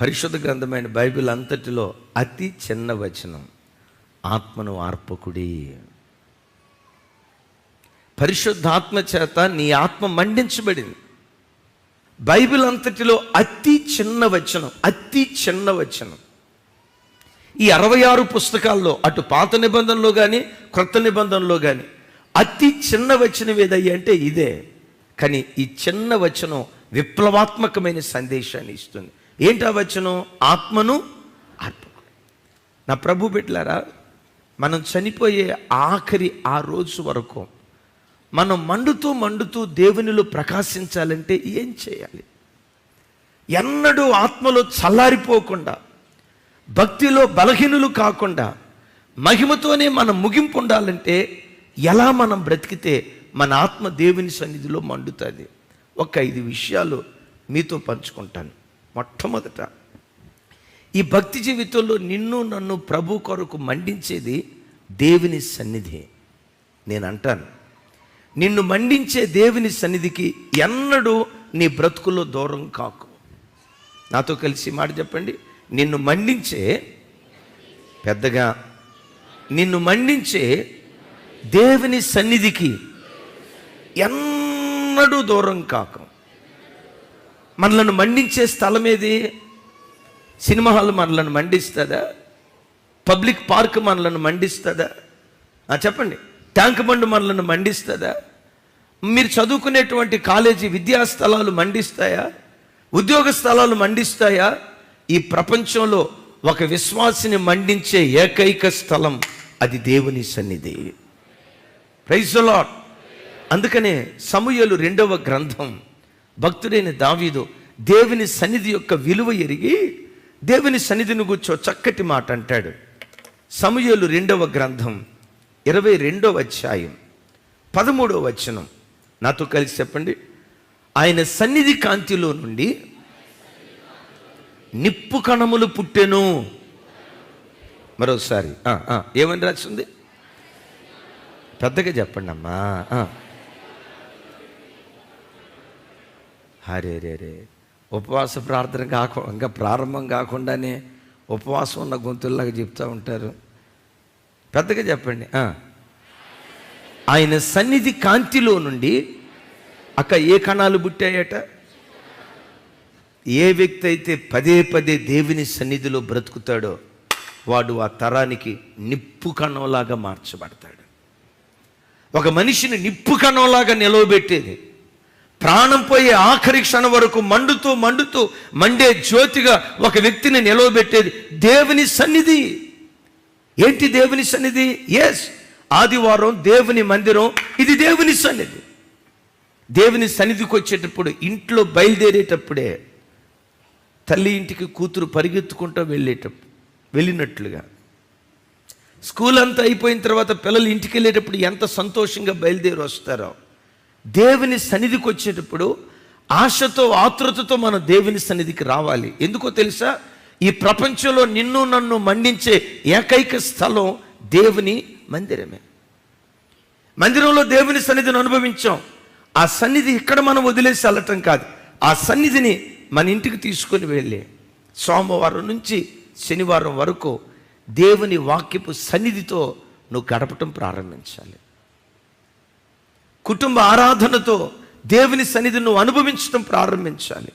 పరిశుద్ధ గ్రంథమైన బైబిల్ అంతటిలో అతి చిన్న వచనం ఆత్మను ఆర్పకుడి. పరిశుద్ధాత్మ చేత నీ ఆత్మ మండించబడింది. బైబిల్ అంతటిలో అతి చిన్న వచనం అతి చిన్న వచనం. ఈ అరవై ఆరు పుస్తకాల్లో అటు పాత నిబంధనలో కానీ క్రొత్త నిబంధనలో కానీ అతి చిన్న వచనం ఏదయ్యా అంటే ఇదే. కానీ ఈ చిన్న వచనం విప్లవాత్మకమైన సందేశాన్ని ఇస్తుంది. ఏంటి ఆ వచనం? ఆత్మను ఆర్పకుడు నా ప్రభు బిడ్డలారా మనం చనిపోయే ఆఖరి ఆ రోజు వరకు మనం మండుతూ మండుతూ దేవునిలో ప్రకాశించాలంటే ఏం చేయాలి? ఎన్నడూ ఆత్మలో చల్లారిపోకుండా భక్తిలో బలహీనులు కాకుండా మహిమతోనే మనం ముగింపు ఉండాలంటే ఎలా మనం బ్రతికితే మన ఆత్మ దేవుని సన్నిధిలో మండుతుంది? ఒక ఐదు విషయాలు మీతో పంచుకుంటాను. మొట్టమొదట. ఈ భక్తి జీవితంలో నిన్ను నన్ను ప్రభు కొరకు మండించేది దేవుని సన్నిధి. నేను అంటాను నిన్ను మండించే దేవుని సన్నిధికి ఎన్నడూ నీ బ్రతుకులో దూరం కాకు. నాతో కలిసి మాట చెప్పండి. నిన్ను మండించే పెద్దగా నిన్ను మండించే దేవుని సన్నిధికి ఎన్నడూ దూరం కాకు. మనలను మండించే స్థలం ఏది? సినిమా హాల్ మనలను మండిస్తుందా? పబ్లిక్ పార్క్ మనలను మండిస్తుందా? చెప్పండి. ట్యాంక్ బండ్ మనలను మండిస్తుందా? మీరు చదువుకునేటువంటి కాలేజీ విద్యా స్థలాలు మండిస్తాయా? ఉద్యోగ స్థలాలు మండిస్తాయా? ఈ ప్రపంచంలో ఒక విశ్వాసిని మండించే ఏకైక స్థలం అది దేవుని సన్నిధి. ప్రైజ్ లాట్ అందుకనే సమూయలు రెండవ గ్రంథం. భక్తుడైన దావీదు దేవుని సన్నిధి యొక్క విలువ ఎరిగి దేవుని సన్నిధిని కూర్చో చక్కటి మాట అంటాడు. సమయలు రెండవ గ్రంథం ఇరవై రెండవ అధ్యాయం పదమూడవ వచనం. నాతో కలిసి చెప్పండి. ఆయన సన్నిధి కాంతిలో నుండి నిప్పు కణములు పుట్టెను. మరోసారి ఏమని రాసింది? పెద్దగా చెప్పండి అమ్మా ఆ. హరే రే రే ఉపవాస ప్రార్థన కాకుండా ఇంకా ప్రారంభం కాకుండానే ఉపవాసం ఉన్న గొంతుల్లాగా చెప్తూ ఉంటారు. పెద్దగా చెప్పండి. ఆయన సన్నిధి కాంతిలో నుండి అక్క ఏ కణాలు పుట్టాయట? ఏ వ్యక్తి అయితే పదే పదే దేవుని సన్నిధిలో బ్రతుకుతాడో వాడు ఆ తరానికి నిప్పు కణంలాగా మార్చబడతాడు. ఒక మనిషిని నిప్పు కణంలాగా నిలవబెట్టేది. ప్రాణం పోయే ఆఖరి క్షణం వరకు మండుతూ మండుతూ మండే జ్యోతిగా ఒక వ్యక్తిని నిలవబెట్టేది దేవుని సన్నిధి. ఏంటి దేవుని సన్నిధి? ఎస్ ఆదివారం దేవుని మందిరం ఇది దేవుని సన్నిధి. దేవుని సన్నిధికి వచ్చేటప్పుడు ఇంట్లో బయలుదేరేటప్పుడే తల్లి ఇంటికి కూతురు పరిగెత్తుకుంటూ వెళ్ళేటప్పుడు వెళ్ళినట్లుగా. స్కూల్ అంతా అయిపోయిన తర్వాత పిల్లలు ఇంటికి వెళ్ళేటప్పుడు ఎంత సంతోషంగా బయలుదేరి వస్తారో. దేవుని సన్నిధికి వచ్చేటప్పుడు ఆశతో ఆతృతతో మనం దేవుని సన్నిధికి రావాలి. ఎందుకో తెలుసా? ఈ ప్రపంచంలో నిన్ను నన్ను మండించే ఏకైక స్థలం దేవుని మందిరమే. మందిరంలో దేవుని సన్నిధిని అనుభవించాం. ఆ సన్నిధి ఇక్కడ మనం వదిలేసి వెళ్ళటం కాదు. ఆ సన్నిధిని మన ఇంటికి తీసుకొని వెళ్ళి. సోమవారం నుంచి శనివారం వరకు దేవుని వాక్యపు సన్నిధితో నువ్వు గడపటం ప్రారంభించాలి. కుటుంబ ఆరాధనతో దేవుని సన్నిధిని నువ్వు అనుభవించడం ప్రారంభించాలి.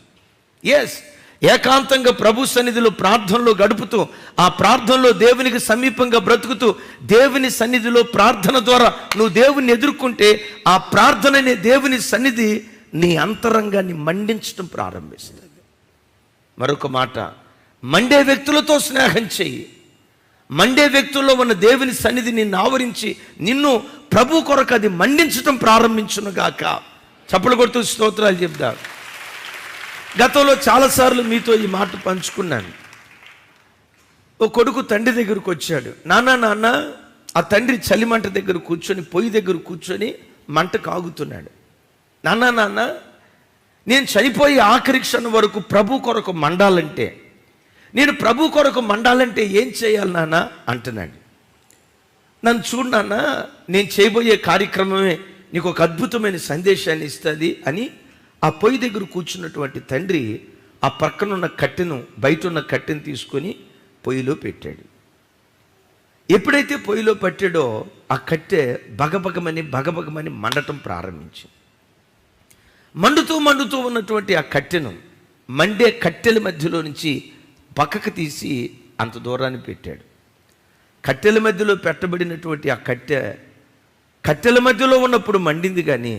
ఎస్ ఏకాంతంగా ప్రభు సన్నిధిలో ప్రార్థనలో గడుపుతూ ఆ ప్రార్థనలో దేవునికి సమీపంగా బ్రతుకుతూ దేవుని సన్నిధిలో ప్రార్థన ద్వారా నువ్వు దేవుని ఎదుర్కొంటే ఆ ప్రార్థననే దేవుని సన్నిధి నీ అంతరంగాన్ని మండించడం ప్రారంభిస్తుంది. మరొక మాట మండే వ్యక్తులతో స్నేహం చెయ్యి. మండే వ్యక్తుల్లో ఉన్న దేవుని సన్నిధి నిన్ను ఆవరించి నిన్ను ప్రభు కొరకు అది మండించడం ప్రారంభించునుగాక. చప్పలు కొడుతూ స్తోత్రాలు చెప్తా. గతంలో చాలాసార్లు మీతో ఈ మాట పంచుకున్నాను. ఓ కొడుకు తండ్రి దగ్గరకు వచ్చాడు. నాన్న నాన్న ఆ తండ్రి చలిమంట దగ్గర కూర్చొని పొయ్యి దగ్గర కూర్చొని మంట కాగుతున్నాడు. నాన్న నాన్న నేను చనిపోయి ఆఖరి క్షణం వరకు ప్రభు కొరకు మండాలంటే నేను ప్రభు కొరకు మండాలంటే ఏం చేయాలి నాన్న? అంటున్నాడు. నన్ను చూడు నాన్న నేను చేయబోయే కార్యక్రమమే నీకు ఒక అద్భుతమైన సందేశాన్ని ఇస్తుంది అని ఆ పొయ్యి దగ్గర కూర్చున్నటువంటి తండ్రి ఆ పక్కన ఉన్న కట్టెను బయట ఉన్న కట్టెను తీసుకొని పొయ్యిలో పెట్టాడు. ఎప్పుడైతే పొయ్యిలో పట్టాడో ఆ కట్టె బగబగమని బగబగమని మండటం ప్రారంభించింది. మండుతూ మండుతూ ఉన్నటువంటి ఆ కట్టెను మండే కట్టెల మధ్యలో నుంచి పక్కకు తీసి అంత దూరాన్ని పెట్టాడు. కట్టెల మధ్యలో పెట్టబడినటువంటి ఆ కట్టె కట్టెల మధ్యలో ఉన్నప్పుడు మండింది కానీ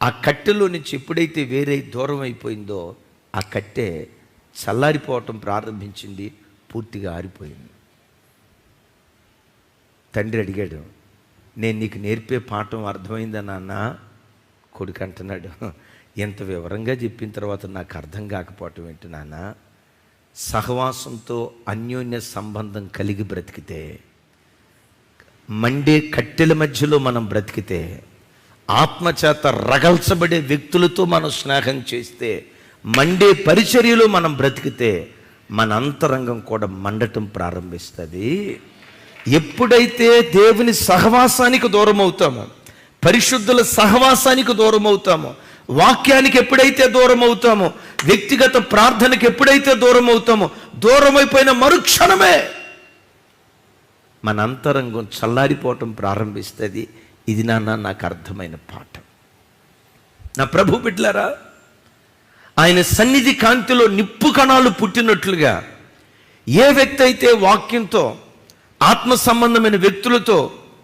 ఆ కట్టెలో నుంచి ఎప్పుడైతే వేరే దూరం అయిపోయిందో ఆ కట్టె చల్లారిపోవటం ప్రారంభించింది పూర్తిగా ఆరిపోయింది. తండ్రి అడిగాడు నేను నీకు నేర్పే పాఠం అర్థమైందా నాన్న? కొడుకు అంటున్నాడు ఎంత వివరంగా చెప్పిన తర్వాత నాకు అర్థం కాకపోవటం ఏంటి నాన్న? సహవాసంతో అన్యోన్య సంబంధం కలిగి బ్రతికితే మండే కట్టెల మధ్యలో మనం బ్రతికితే ఆత్మచేత రగల్చబడే వ్యక్తులతో మనం స్నేహం చేస్తే మండే పరిచర్యలో మనం బ్రతికితే మన అంతరంగం కూడా మండటం ప్రారంభిస్తుంది. ఎప్పుడైతే దేవుని సహవాసానికి దూరం అవుతామో పరిశుద్ధుల సహవాసానికి దూరం అవుతామో వాక్యానికి ఎప్పుడైతే దూరం అవుతామో వ్యక్తిగత ప్రార్థనకి ఎప్పుడైతే దూరం అవుతామో దూరం అయిపోయిన మరుక్షణమే మన అంతరంగం చల్లారిపోవటం ప్రారంభిస్తుంది. ఇది నాన్న నాకు అర్థమైన పాఠం. నా ప్రభు బిడ్లరా ఆయన సన్నిధి కాంతిలో నిప్పు కణాలు పుట్టినట్లుగా ఏ వ్యక్తి అయితే వాక్యంతో ఆత్మ సంబంధమైన వ్యక్తులతో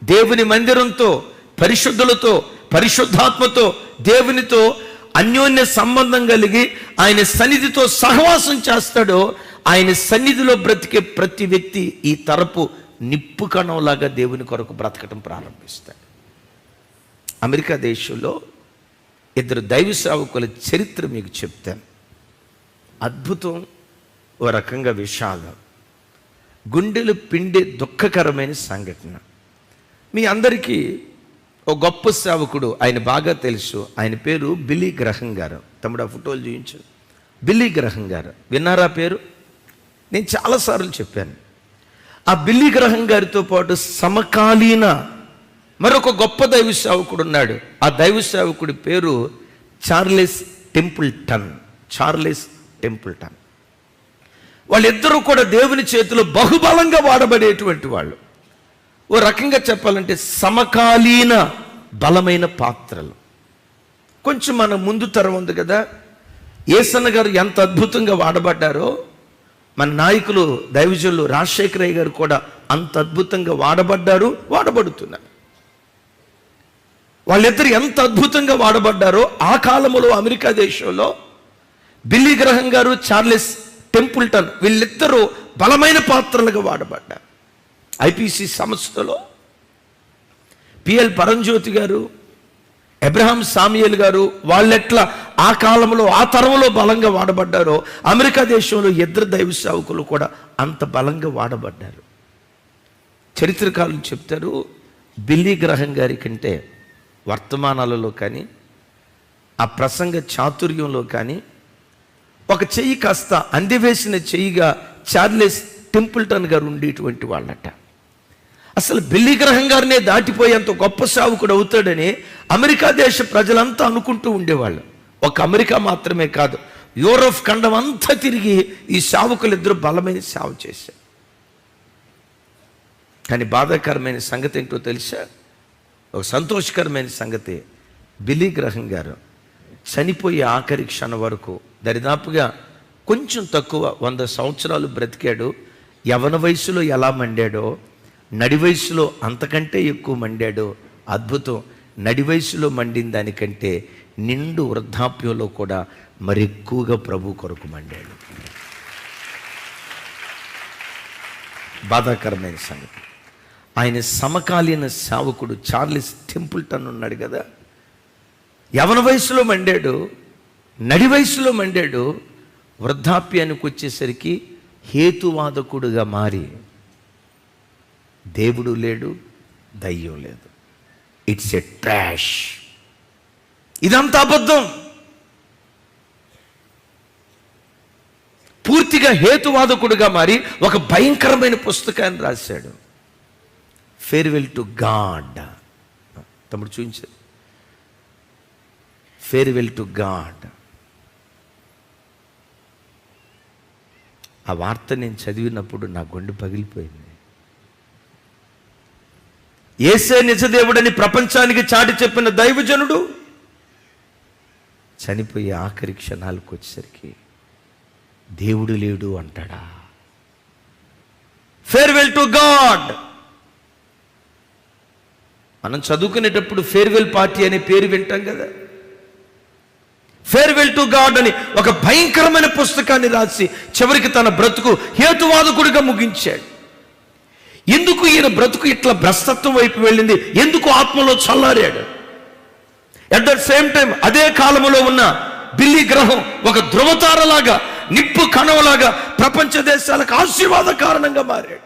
దేవుని మందిరంతో పరిశుద్ధులతో పరిశుద్ధాత్మతో దేవునితో అన్యోన్య సంబంధం కలిగి ఆయన సన్నిధితో సహవాసం చేస్తాడో ఆయన సన్నిధిలో బ్రతికే ప్రతి వ్యక్తి ఈ తరపు నిప్పు కణంలాగా దేవుని కొరకు బ్రతకటం ప్రారంభిస్తాడు. అమెరికా దేశంలో ఇద్దరు దైవ సేవకుల చరిత్ర మీకు చెప్తాను. అద్భుతం ఓ రకంగా విషాదం గుండెలు పిండే దుఃఖకరమైన సంఘటన. మీ అందరికీ ఓ గొప్ప సేవకుడు ఆయన బాగా తెలుసు. ఆయన పేరు బిల్లీ గ్రహం గారు. తమ్ముడు ఆ ఫోటోలు చూపించు బిల్లీ గ్రహం గారు. విన్నారా పేరు? నేను చాలాసార్లు చెప్పాను. ఆ బిల్లీ గ్రహం గారితో పాటు సమకాలీన మరొక గొప్ప దైవ సేవకుడు ఉన్నాడు. ఆ దైవ సేవకుడి పేరు చార్లెస్ టెంపుల్టన్. Charles Templeton. వాళ్ళిద్దరూ కూడా దేవుని చేతిలో బహుబలంగా వాడబడేటువంటి వాళ్ళు. ఓ రకంగా చెప్పాలంటే సమకాలీన బలమైన పాత్రలు. కొంచెం మన ముందు తరం ఉంది కదా. ఏసన్న గారు ఎంత అద్భుతంగా వాడబడ్డారో మన నాయకులు దైవజులు రాజశేఖరయ్య గారు కూడా అంత అద్భుతంగా వాడబడ్డారు వాడబడుతున్నారు. వాళ్ళిద్దరు ఎంత అద్భుతంగా వాడబడ్డారో ఆ కాలంలో అమెరికా దేశంలో బిల్లీ గ్రహం గారు చార్లెస్ టెంపుల్టన్ వీళ్ళిద్దరూ బలమైన పాత్రలుగా వాడబడ్డారు. ఐపీసీ సంస్థలో పిఎల్ పరంజ్యోతి గారు అబ్రహాం సామియల్ గారు వాళ్ళెట్లా ఆ కాలంలో ఆ తరంలో బలంగా వాడబడ్డారో అమెరికా దేశంలో ఇద్దరు దైవ సేవకులు కూడా అంత బలంగా వాడబడ్డారు. చరిత్రకారులు చెప్తారు బిల్లీ గ్రహం గారి కంటే వర్తమానాలలో కానీ ఆ ప్రసంగ చాతుర్యంలో కానీ ఒక చెయ్యి కాస్త అందివేసిన చెయ్యిగా చార్లెస్ టెంపుల్టన్ గారు ఉండేటువంటి వాళ్ళట. అసలు బిల్లి గ్రహం గారినే దాటిపోయేంత గొప్ప సావుకుడు అవుతాడని అమెరికా దేశ ప్రజలంతా అనుకుంటూ ఉండేవాళ్ళు. ఒక అమెరికా మాత్రమే కాదు యూరోప్ ఖండం అంతా తిరిగి ఈ సావుకులిద్దరూ బలమైన సేవ చేశారు. కానీ బాధాకరమైన సంగతి ఏంటో తెలుసా? ఒక సంతోషకరమైన సంగతి బిలీ గ్రహం గారు చనిపోయే ఆఖరి క్షణం వరకు దరిదాపుగా కొంచెం తక్కువ వంద సంవత్సరాలు బ్రతికాడు యవన వయసులో ఎలా మండాడో నడి వయసులో అంతకంటే ఎక్కువ మండాడో అద్భుతం. నడి వయసులో మండిన దానికంటే నిండు వృద్ధాప్యంలో కూడా మరెక్కువగా ప్రభు కొరకు మండాడు. బాధాకరమైన సంగతి. ఆయన సమకాలీన సేవకుడు చార్లెస్ టెంపుల్టన్ ఉన్నాడు కదా. యవన వయసులో మండాడు నడి వయసులో మండాడు వృద్ధాప్యానికి వచ్చేసరికి హేతువాదకుడుగా మారి దేవుడు లేడు దయ్యం లేదు. ఇట్స్ ఎ ట్రాష్ ఇదంతా అబద్ధం. పూర్తిగా హేతువాదకుడుగా మారి ఒక భయంకరమైన పుస్తకాన్ని రాశాడు. ఫేర్వెల్ టు గాడ్ తమ్ముడు చూపించారు ఫేర్వెల్ టు గాడ్ ఆ వార్త నేను చదివినప్పుడు నా గుండె పగిలిపోయింది. ఏసే నిజదేవుడని ప్రపంచానికి చాటి చెప్పిన దైవజనుడు చనిపోయి ఆఖరి క్షణాలకు వచ్చేసరికి దేవుడు లేడు అంటాడా? ఫేర్వెల్ టు గాడ్ మనం చదువుకునేటప్పుడు ఫేర్వెల్ పార్టీ అనే పేరు వింటాం కదా. ఫేర్వెల్ టు గాడ్ అని ఒక భయంకరమైన పుస్తకాన్ని రాసి చివరికి తన బ్రతుకు హేతువాదకుడిగా ముగించాడు. ఎందుకు ఈయన బ్రతుకు ఇట్లా భ్రస్తత్వం వైపు వెళ్ళింది? ఎందుకు ఆత్మలో చల్లారాడు? అట్ ద సేమ్ టైం అదే కాలంలో ఉన్న బిల్లి గ్రహం ఒక ధ్రువతారలాగా నిప్పు కణంలాగా ప్రపంచ దేశాలకు ఆశీర్వాద కారణంగా మారాడు.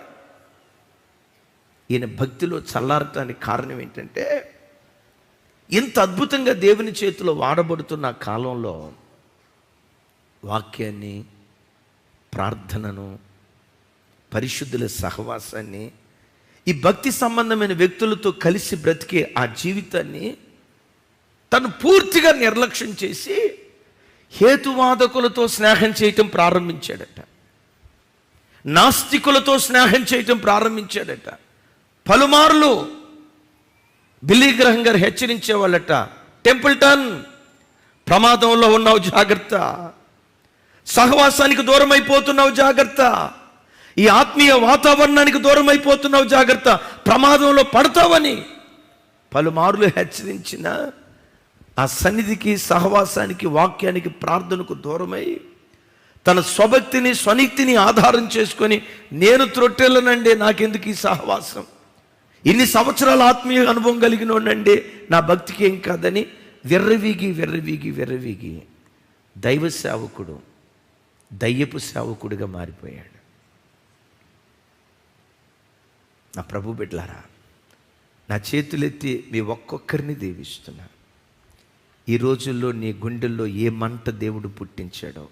ఈయన భక్తిలో చల్లారటానికి కారణం ఏంటంటే ఇంత అద్భుతంగా దేవుని చేతిలో వాడబడుతున్న కాలంలో వాక్యాన్ని ప్రార్థనను పరిశుద్ధుల సహవాసాన్ని ఈ భక్తి సంబంధమైన వ్యక్తులతో కలిసి బ్రతికే ఆ జీవితాన్ని తను పూర్తిగా నిర్లక్ష్యం చేసి హేతువాదకులతో స్నేహం చేయటం ప్రారంభించాడట. నాస్తికులతో స్నేహం చేయటం ప్రారంభించాడట. పలుమార్లు బిల్లీ గ్రహం గారు హెచ్చరించేవాళ్ళట టెంపుల్టన్ ప్రమాదంలో ఉన్నావు జాగ్రత్త. సహవాసానికి దూరం అయిపోతున్నావు జాగ్రత్త. ఈ ఆత్మీయ వాతావరణానికి దూరం అయిపోతున్నావు జాగ్రత్త. ప్రమాదంలో పడతావని. పలుమార్లు హెచ్చరించిన ఆ సన్నిధికి సహవాసానికి వాక్యానికి ప్రార్థనకు దూరమై తన స్వభక్తిని స్వనీతిని ఆధారం చేసుకొని నేను త్రొట్టెలనండి నాకెందుకు ఈ సహవాసం? ఇన్ని సంవత్సరాల ఆత్మీయ అనుభవం కలిగినోడండి నా భక్తికి ఏం కాదని వెర్రవీగి వెర్రవీగి వెర్రవీగి దైవ సేవకుడు దయ్యపు సేవకుడిగా మారిపోయాడు. నా ప్రభు బిడ్లారా నా చేతులెత్తి మీ ఒక్కొక్కరిని దీవిస్తున్నా. ఈ రోజుల్లో నీ గుండెల్లో ఏ మంట దేవుడు పుట్టించాడో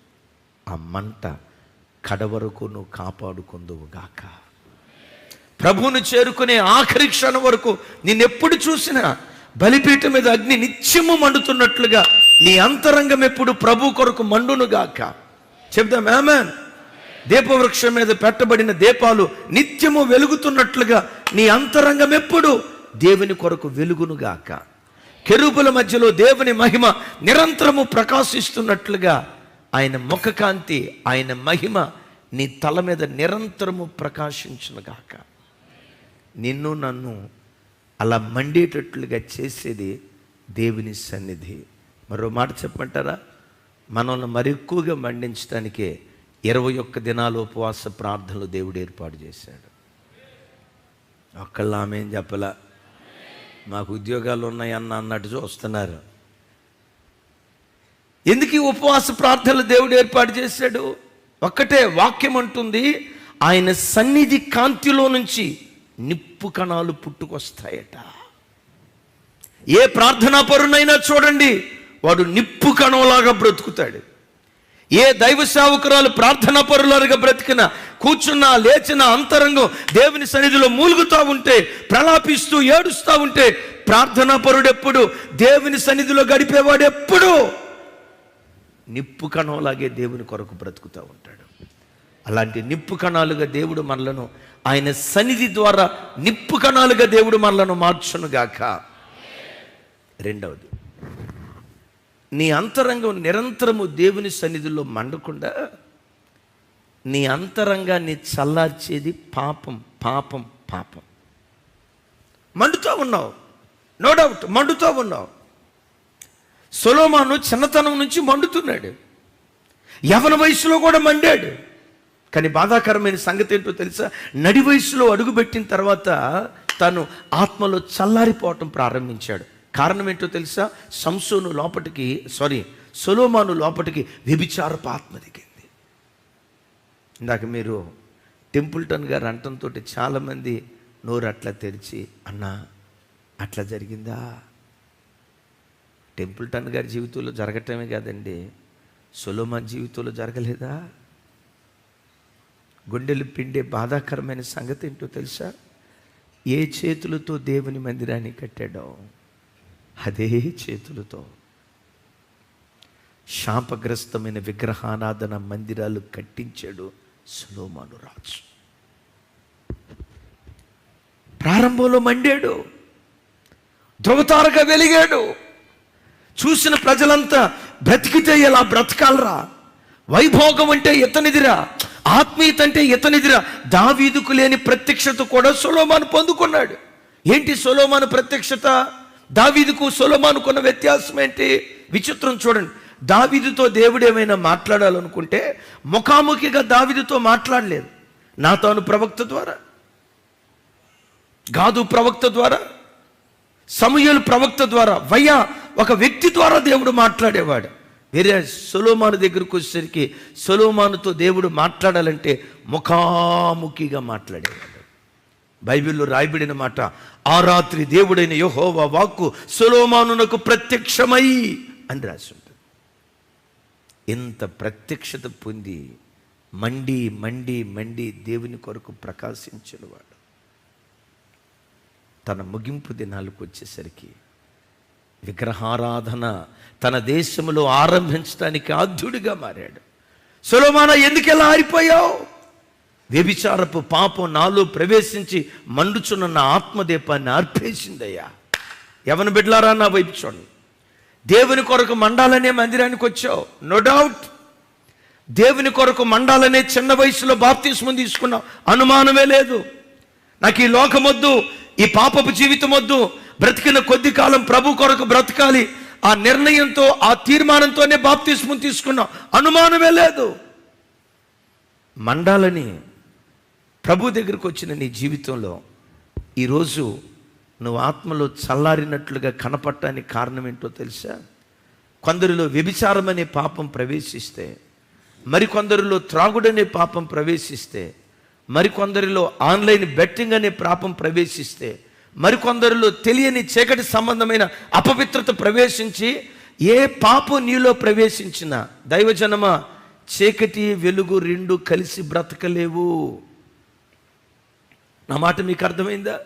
ఆ మంట కడవరకు నువ్వు కాపాడుకుందువు గాక. ప్రభువును చేరుకునే ఆఖరి క్షణం వరకు నిన్నెప్పుడు చూసినా బలిపీఠం మీద అగ్ని నిత్యము మండుతున్నట్లుగా నీ అంతరంగం ఎప్పుడు ప్రభు కొరకు మండును గాక. చెప్దాం ఆమెన్. దీపవృక్షం మీద పెట్టబడిన దీపాలు నిత్యము వెలుగుతున్నట్లుగా నీ అంతరంగం ఎప్పుడు? దేవుని కొరకు వెలుగును గాక మధ్యలో దేవుని మహిమ నిరంతరము ప్రకాశిస్తున్నట్లుగా ఆయన ముఖకాంతి ఆయన మహిమ నీ తల మీద నిరంతరము ప్రకాశించునుగాక. నిన్ను నన్ను అలా మండేటట్లుగా చేసేది దేవుని సన్నిధి. మరో మాట చెప్పమంటారా? మనల్ని మరి ఎక్కువగా మండించడానికే ఇరవై ఒక్క దినాలు ఉపవాస ప్రార్థనలు దేవుడు ఏర్పాటు చేశాడు. ఒక్కళ్ళు ఆమె చెప్పలా? మాకు ఉద్యోగాలు ఉన్నాయన్న అన్నట్టు చూస్తున్నారు. ఎందుకు ఉపవాస ప్రార్థనలు దేవుడు ఏర్పాటు చేశాడు? ఒక్కటే వాక్యం అంటుంది ఆయన సన్నిధి కాంతిలో నుంచి నిప్పు కణాలు పుట్టుకొస్తాయట. ఏ ప్రార్థనా పరునైనా చూడండి వాడు నిప్పు కణంలాగా బ్రతుకుతాడు. ఏ దైవ సేవకురాలు ప్రార్థన పరులరుగా బ్రతికిన కూర్చున్న లేచిన అంతరంగం దేవుని సన్నిధిలో మూలుగుతూ ఉంటే ప్రలాపిస్తూ ఏడుస్తూ ఉంటే ప్రార్థనా పరుడెప్పుడు దేవుని సన్నిధిలో గడిపేవాడు ఎప్పుడు నిప్పు కణంలాగే దేవుని కొరకు బ్రతుకుతూ ఉంటాడు. అలాంటి నిప్పు కణాలుగా దేవుడు మనలను ఆయన సన్నిధి ద్వారా నిప్పు కణాలుగా దేవుడు మనలను మార్చునుగాక. రెండవది నీ అంతరంగం నిరంతరము దేవుని సన్నిధిలో మండకుండా నీ అంతరంగాన్ని చల్లార్చేది పాపం పాపం పాపం. మండుతూ ఉన్నావు. నో డౌట్ మండుతూ ఉన్నావు. సొలోమాను చిన్నతనం నుంచి మండుతున్నాడు. యవన వయసులో కూడా మండాడు. కానీ బాధాకరమైన సంగతి ఏంటో తెలుసా? నడి వయసులో అడుగుపెట్టిన తర్వాత తను ఆత్మలో చల్లారిపోవటం ప్రారంభించాడు. కారణం ఏంటో తెలుసా? సంసోను లోపటికి సారీ సొలోమాను లోపటికి వ్యభిచారపు ఆత్మ దిగింది. ఇందాక మీరు టెంపుల్టన్ గారు అంటంతో చాలామంది నోరు అట్లా తెరిచి అన్నా అట్లా జరిగిందా? టెంపుల్టన్ గారి జీవితంలో జరగటమే కాదండి. సొలోమాన్ జీవితంలో జరగలేదా? గుండెలు పిండే బాధాకరమైన సంగతి ఏంటో తెలుసా? ఏ చేతులతో దేవుని మందిరాన్ని కట్టాడో? అదే చేతులతో. శాపగ్రస్తమైన విగ్రహానాదన మందిరాలు కట్టించాడు సులోమాను రాజు. ప్రారంభంలో మండాడు. ధ్రువతారగా వెలిగాడు. చూసిన ప్రజలంతా బ్రతికితే ఎలా బ్రతకాలరా? వైభోగం అంటే ఇతనిదిరా ఆత్మీయత అంటే ఇతనిదిరా దావీదుకు లేని ప్రత్యక్షత కూడా సులోమాను పొందుకున్నాడు. ఏంటి సులోమాను ప్రత్యక్షత? దావీదుకు సొలోమానుకున్న వ్యత్యాసం ఏంటి? విచిత్రం చూడండి. దావీదుతో దేవుడు ఏమైనా మాట్లాడాలనుకుంటే ముఖాముఖిగా దావీదుతో మాట్లాడలేదు. నాతోను ప్రవక్త ద్వారా గాదు ప్రవక్త ద్వారా సమూహలు ప్రవక్త ద్వారా వయ్య ఒక వ్యక్తి ద్వారా దేవుడు మాట్లాడేవాడు. వేరే సొలోమాను దగ్గరకు వచ్చేసరికి సొలోమానుతో దేవుడు మాట్లాడాలంటే ముఖాముఖిగా మాట్లాడేవాడు. బైబిల్లో రాయబడిన మాట ఆ రాత్రి దేవుడైన యహోవా వాక్కు సులోమానునకు ప్రత్యక్షమై అని రాసి ఉంటుంది. ఎంత ప్రత్యక్షత పొంది మండి మండి మండి దేవుని కొరకు ప్రకాశించినవాడు తన ముగింపు దినాలకు వచ్చేసరికి విగ్రహారాధన తన దేశంలో ఆరంభించడానికి ఆద్యుడిగా మారాడు. సులోమాన ఎందుకెలా ఆరిపోయావు? వ్యభిచారపు పాపం నాలో ప్రవేశించి మండుచున్న నా ఆత్మదీపాన్ని అర్పేసిందయ్యా. ఎవరిని బిడ్లారా నా వైపు చూడండి. దేవుని కొరకు మండాలనే మందిరానికి వచ్చావు. నో డౌట్ దేవుని కొరకు మండాలనే చిన్న వయసులో బాప్తిస్మం తీసుకున్నావు. అనుమానమే లేదు. నాకు ఈ లోకమొద్దు ఈ పాపపు జీవితం వద్దు బ్రతికిన కొద్ది కాలం ప్రభు కొరకు బ్రతకాలి. ఆ నిర్ణయంతో ఆ తీర్మానంతోనే బాప్తిస్మం తీసుకున్నావు. అనుమానమే లేదు. మండాలని ప్రభు దగ్గరికి వచ్చిన నీ జీవితంలో ఈరోజు నువ్వు ఆత్మలో చల్లారినట్లుగా కనపడటానికి కారణం ఏంటో తెలుసా? కొందరిలో వ్యభిచారం అనే పాపం ప్రవేశిస్తే మరికొందరిలో త్రాగుడనే పాపం ప్రవేశిస్తే మరికొందరిలో ఆన్లైన్ బెట్టింగ్ అనే పాపం ప్రవేశిస్తే మరికొందరిలో తెలియని చీకటి సంబంధమైన అపవిత్రత ప్రవేశించి ఏ పాపం నీలో ప్రవేశించినా దైవజనమా చీకటి వెలుగు రెండు కలిసి బ్రతకలేవు. నా మాట మీకు అర్థమైందా?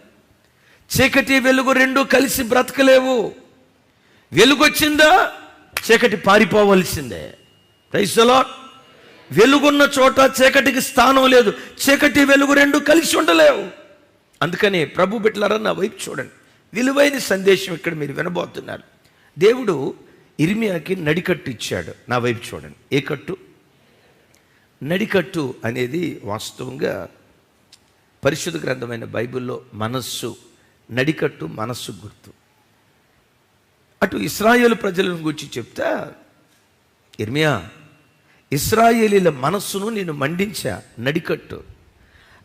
చీకటి వెలుగు రెండు కలిసి బ్రతకలేవు. వెలుగు వచ్చిందా చీకటి పారిపోవలసిందే. రైసలో వెలుగున్న చోట చీకటికి స్థానం లేదు. చీకటి వెలుగు రెండు కలిసి ఉండలేవు. అందుకని ప్రభు బిట్లరా నా వైపు చూడండి. విలువైన సందేశం ఇక్కడ మీరు వినబోతున్నారు. దేవుడు ఇర్మియాకి నడికట్టు ఇచ్చాడు. నా వైపు చూడండి. ఏ కట్టు? నడికట్టు అనేది వాస్తవంగా పరిశుద్ధ గ్రంథమైన బైబిల్లో మనస్సు నడికట్టు మనస్సు గుర్తు. అటు ఇస్రాయేల్ ప్రజలను గురించి చెప్తా ఇర్మియా ఇస్రాయేలీల మనస్సును నేను మండించా నడికట్టు.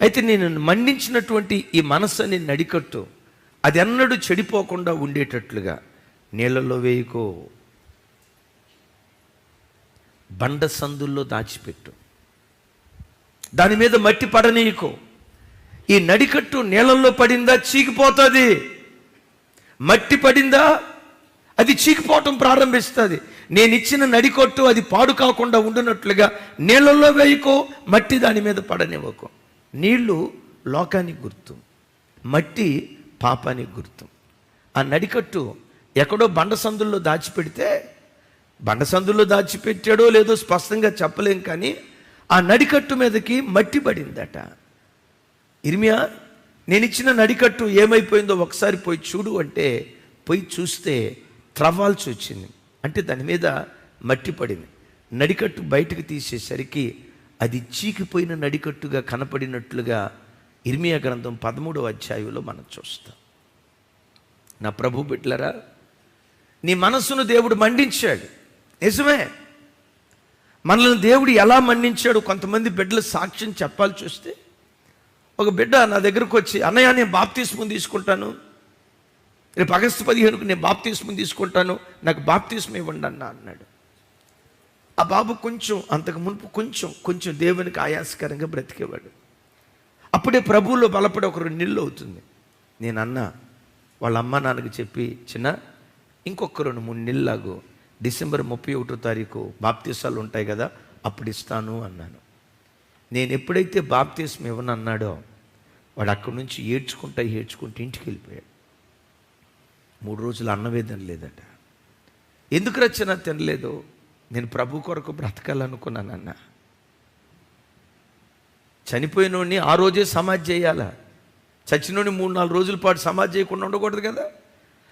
అయితే నేను మండించినటువంటి ఈ మనస్సు అనే నడికట్టు. అది ఎన్నడూ చెడిపోకుండా ఉండేటట్లుగా నీళ్ళల్లో వేయకో. బండ సందుల్లో దాచిపెట్టు. దాని మీద మట్టి పడనీయకో. ఈ నడికట్టు నీళ్ళల్లో పడిందా? చీకిపోతుంది. మట్టి పడిందా? అది చీకిపోవటం ప్రారంభిస్తుంది. నేను ఇచ్చిన నడికొట్టు అది పాడు కాకుండా ఉండునట్లుగా నీళ్ళల్లో వేయకో మట్టి దాని మీద పడనివ్వకు. నీళ్ళు లోకానికి గుర్తు. మట్టి పాపానికి గుర్తు. ఆ నడికట్టు ఎక్కడో బండ సందుల్లో దాచిపెడితే బండ సందుల్లో దాచిపెట్టాడో లేదో స్పష్టంగా చెప్పలేం కానీ ఆ నడికట్టు మీదకి మట్టి పడిందట. ఇర్మియా నేను ఇచ్చిన నడికట్టు ఏమైపోయిందో ఒకసారి పోయి చూడు అంటే పోయి చూస్తే త్రవ్వాల్సి వచ్చింది. అంటే దాని మీద మట్టి పడింది. నడికట్టు బయటకు తీసేసరికి అది చీకిపోయిన నడికట్టుగా కనపడినట్లుగా ఇర్మియా గ్రంథం పదమూడవ అధ్యాయంలో మనం చూస్తాం. నా ప్రభు బిడ్లరా నీ మనస్సును దేవుడు మండించాడు. నిజమే. మనల్ని దేవుడు ఎలా మన్నించాడు కొంతమంది బిడ్డలు సాక్ష్యం చెప్పాలి చూస్తే ఒక బిడ్డ నా దగ్గరకు వచ్చి అన్నయ్య నేను బాప్తిస్మం తీసుకుంటాను. రేపు ఆగస్టు పదిహేనుకు నేను బాప్తిస్మం తీసుకుంటాను. నాకు బాప్తిస్మం ఇవ్వండి అన్న అన్నాడు. ఆ బాబు కొంచెం అంతకు మునుపు కొంచెం కొంచెం దేవునికి ఆయాసకరంగా బ్రతికేవాడు. అప్పుడే ప్రభువులో బలపడే ఒక రెండు నెలలు అవుతుంది. నేను అన్న వాళ్ళ అమ్మ నాన్నకి చెప్పి చిన్న ఇంకొక రెండు మూడు నెలలాగు డిసెంబర్ ముప్పై ఒకటో తారీఖు బాప్తీసాలు ఉంటాయి కదా అప్పుడు ఇస్తాను అన్నాను. నేను ఎప్పుడైతే బాప్తీసం ఇవ్వను అన్నాడో వాడు అక్కడి నుంచి ఏడ్చుకుంటా ఏడ్చుకుంటూ ఇంటికి వెళ్ళిపోయాడు. మూడు రోజులు అన్నమే తినలేదట ఎందుకు రచన తినలేదు? నేను ప్రభు కొరకు బ్రతకాలనుకున్నానన్న. చనిపోయినోడిని ఆ రోజే సమాధి చేయాలా. చచ్చినోడిని మూడు నాలుగు రోజుల పాటు సమాధి చేయకుండా ఉండకూడదు కదా?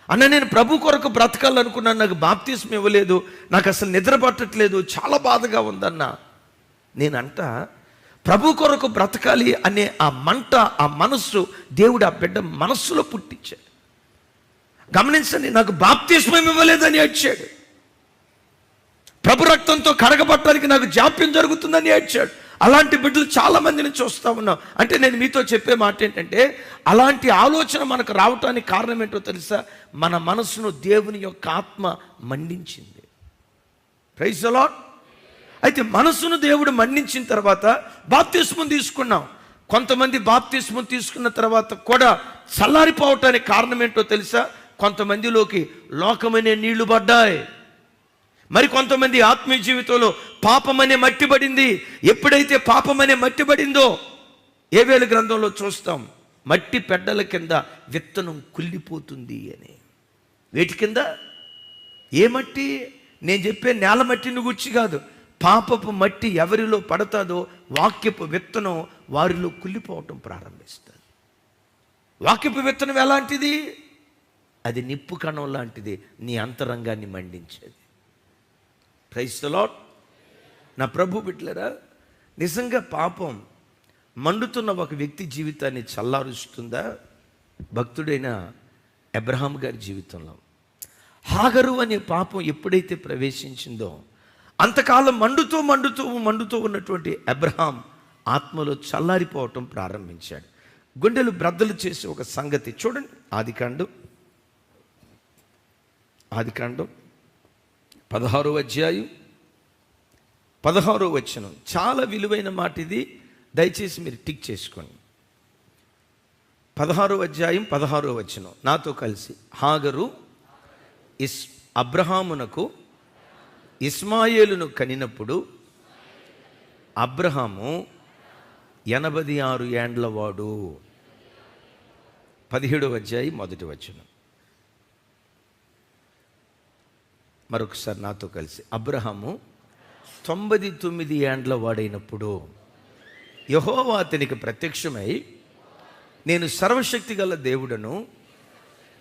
అన్న నేను ప్రభు కొరకు బ్రతకాలనుకున్నాను. నాకు బాప్తీసం ఇవ్వలేదు. నాకు అసలు నిద్ర పట్టట్లేదు. చాలా బాధగా ఉందన్న. నేనంట ప్రభు కొరకు బ్రతకాలి అనే ఆ మంట ఆ మనస్సు దేవుడు ఆ బిడ్డ మనస్సులో పుట్టించాడు. గమనించండి నాకు బాప్తిష్మం ఇవ్వలేదని ఏడ్చాడు. ప్రభు రక్తంతో కడగబట్టడానికి నాకు జాప్యం జరుగుతుందని ఏడ్చాడు. అలాంటి బిడ్డలు చాలా మందిని చూస్తా ఉన్నాం. అంటే నేను మీతో చెప్పే మాట ఏంటంటే అలాంటి ఆలోచన మనకు రావటానికి కారణం ఏంటో తెలుసా? మన మనసును దేవుని యొక్క ఆత్మ మండించింది. ప్రైజ్ అలాట్ అయితే మనసును దేవుడు మన్నించిన తర్వాత బాప్తిస్మం తీసుకున్నాం. కొంతమంది బాప్తిస్మం తీసుకున్న తర్వాత కూడా చల్లారిపోవటానికి కారణం ఏంటో తెలుసా? కొంతమందిలోకి లోకమనే నీళ్ళు పడ్డాయి. మరి కొంతమంది ఆత్మీయ జీవితంలో పాపమనే మట్టి పడింది. ఎప్పుడైతే పాపమనే మట్టి పడిందో ఏవేలు గ్రంథంలో చూస్తాం మట్టి పెడ్డల కింద విత్తనం కుళ్ళిపోతుంది అని. వేటి కింద? ఏ మట్టి? నేను చెప్పే నేల మట్టిని గుర్చి కాదు. పాపపు మట్టి ఎవరిలో పడతాదో వాక్యపు విత్తనం వారిలో కుళ్ళిపోవటం ప్రారంభిస్తుంది. వాక్యపు విత్తనం ఎలాంటిది? అది నిప్పు కణం లాంటిది నీ అంతరంగాన్ని మండించేది. క్రైస్తలాట్ నా ప్రభు బిట్లరా నిజంగా పాపం మండుతున్న ఒక వ్యక్తి జీవితాన్ని చల్లారుస్తుందా? భక్తుడైన అబ్రహాం గారి జీవితంలో. హాగరు అనే పాపం ఎప్పుడైతే ప్రవేశించిందో అంతకాలం మండుతూ మండుతూ మండుతూ ఉన్నటువంటి అబ్రహాం ఆత్మలో చల్లారిపోవటం ప్రారంభించాడు. గుండెలు బ్రద్దలు చేసే ఒక సంగతి చూడండి. ఆదికాండం ఆదికాండం పదహారో అధ్యాయం. పదహారో వచనం. చాలా విలువైన మాట ఇది. దయచేసి మీరు టిక్ చేసుకోండి. పదహారో అధ్యాయం పదహారో వచనం. నాతో కలిసి. హాగరు ఇస్ అబ్రహామునకు ఇస్మాయేలును కనినప్పుడు అబ్రహాము ఎనభై ఆరు ఏండ్లవాడు పదిహేడవ అధ్యాయం మొదటి వచనం. మరొకసారి నాతో కలిసి. అబ్రహాము తొంభై తొమ్మిది ఏండ్ల వాడైనప్పుడు యహోవా అతనికి ప్రత్యక్షమై నేను సర్వశక్తి గల దేవుడను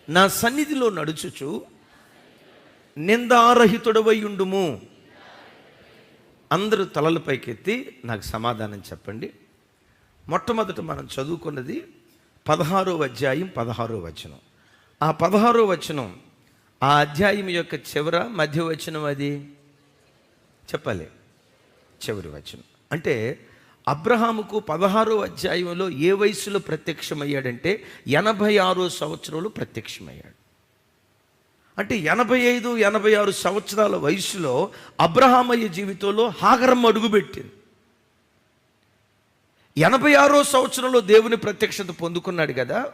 నా సన్నిధిలో నడుచుచు నిందారహితుడవై ఉండుము అందరూ తలలు పైకెత్తి నాకు సమాధానం చెప్పండి. మొట్టమొదట మనం చదువుకున్నది పదహారో అధ్యాయం పదహారో వచనం. ఆ పదహారో వచనం ఆ అధ్యాయం యొక్క చివర మధ్య వచనం అది? చెప్పాలి. చివరి వచనం. అంటే అబ్రహాముకు పదహారో అధ్యాయంలో ఏ వయసులో ప్రత్యక్షమయ్యాడంటే ఎనభై ఆరో సంవత్సరంలో ప్రత్యక్షమయ్యాడు. అంటే ఎనభై ఐదు ఎనభై ఆరు సంవత్సరాల వయసులో అబ్రహామయ్య జీవితంలో హాగరం అడుగుపెట్టింది. ఎనభై ఆరో సంవత్సరంలో దేవుని ప్రత్యక్షత పొందుకున్నాడు కదా.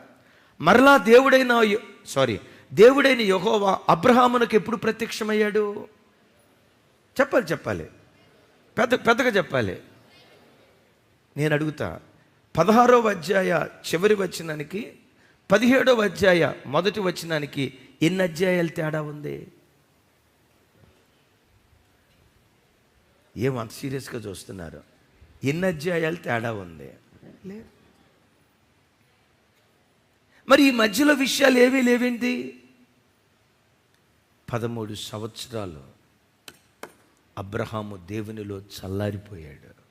మరలా దేవుడైన సారీ దేవుడైన యహోవా అబ్రహామునకు ఎప్పుడు ప్రత్యక్షమయ్యాడు? చెప్పాలి చెప్పాలి. పెద్ద పెద్దగా చెప్పాలి. నేను అడుగుతా పదహారవ అధ్యాయ చివరి వచనానికి పదిహేడవ అధ్యాయ మొదటి వచనానికి ఎన్ని అధ్యాయాలు తేడా ఉంది? ఏం అంత సీరియస్గా చూస్తున్నారు? ఎన్ని అధ్యాయాలు తేడా ఉంది? మరి ఈ మధ్యలో విషయాలు ఏవీ లేవేంటి? పదమూడు సంవత్సరాలు అబ్రహాము దేవునిలో చల్లారిపోయాడు.